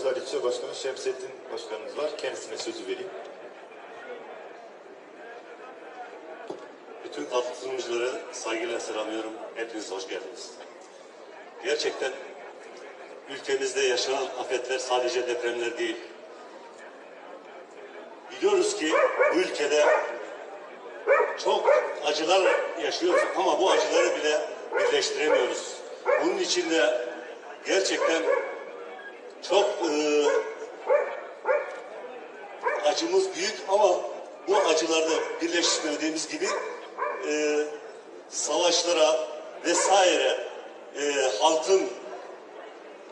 Abzal İlçe Başkanı Şemsettin Başkanımız var. Kendisine sözü vereyim. Bütün katılımcıları saygıyla selamlıyorum. Hepiniz hoş geldiniz. Gerçekten ülkemizde yaşanan afetler sadece depremler değil. Biliyoruz ki bu ülkede çok acılar yaşıyoruz ama bu acıları bile birleştiremiyoruz. Bunun için de gerçekten çok e, acımız büyük ama bu acılarda birleşmediğimiz gibi e, savaşlara vesaire e, halkın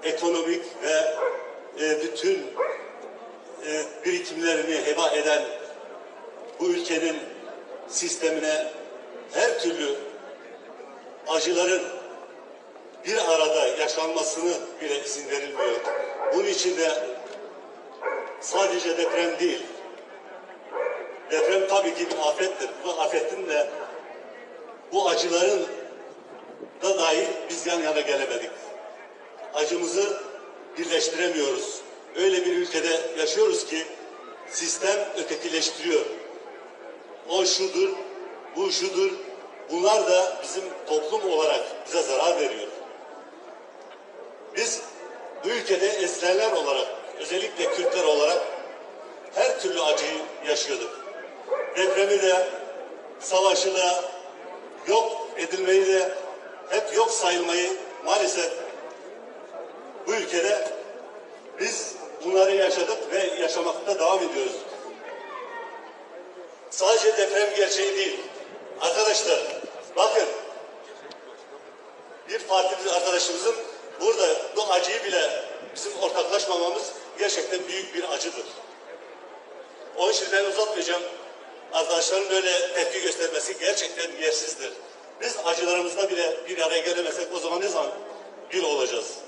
ekonomik ve e, bütün e, birikimlerini heba eden bu ülkenin sistemine her türlü acıların bir arada yaşanmasını bile izin verilmiyor. Bunun için de sadece deprem değil, Deprem tabii ki bir afettir. Bu afetin de bu acıların da dahi biz yan yana gelemedik. Acımızı birleştiremiyoruz. Öyle bir ülkede yaşıyoruz ki sistem ötekileştiriyor. O şudur, bu şudur. Bunlar da bizim toplum olarak bize zarar veriyor. Bu ülkede ezilenler olarak, özellikle Kürtler olarak her türlü acıyı yaşıyorduk. Depremi de, savaşı da, yok edilmeyi de, hep yok sayılmayı maalesef bu ülkede biz bunları yaşadık ve yaşamakta devam ediyoruz. Sadece deprem gerçeği değil. Arkadaşlar bakın bir partimiz arkadaşımızın burada bu acıyı bile bizim ortaklaşmamamız gerçekten büyük bir acıdır. Onun için ben uzatmayacağım. Arkadaşların böyle tepki göstermesi gerçekten yersizdir. Biz acılarımızda bile bir araya gelemesek o zaman ne zaman bir olacağız?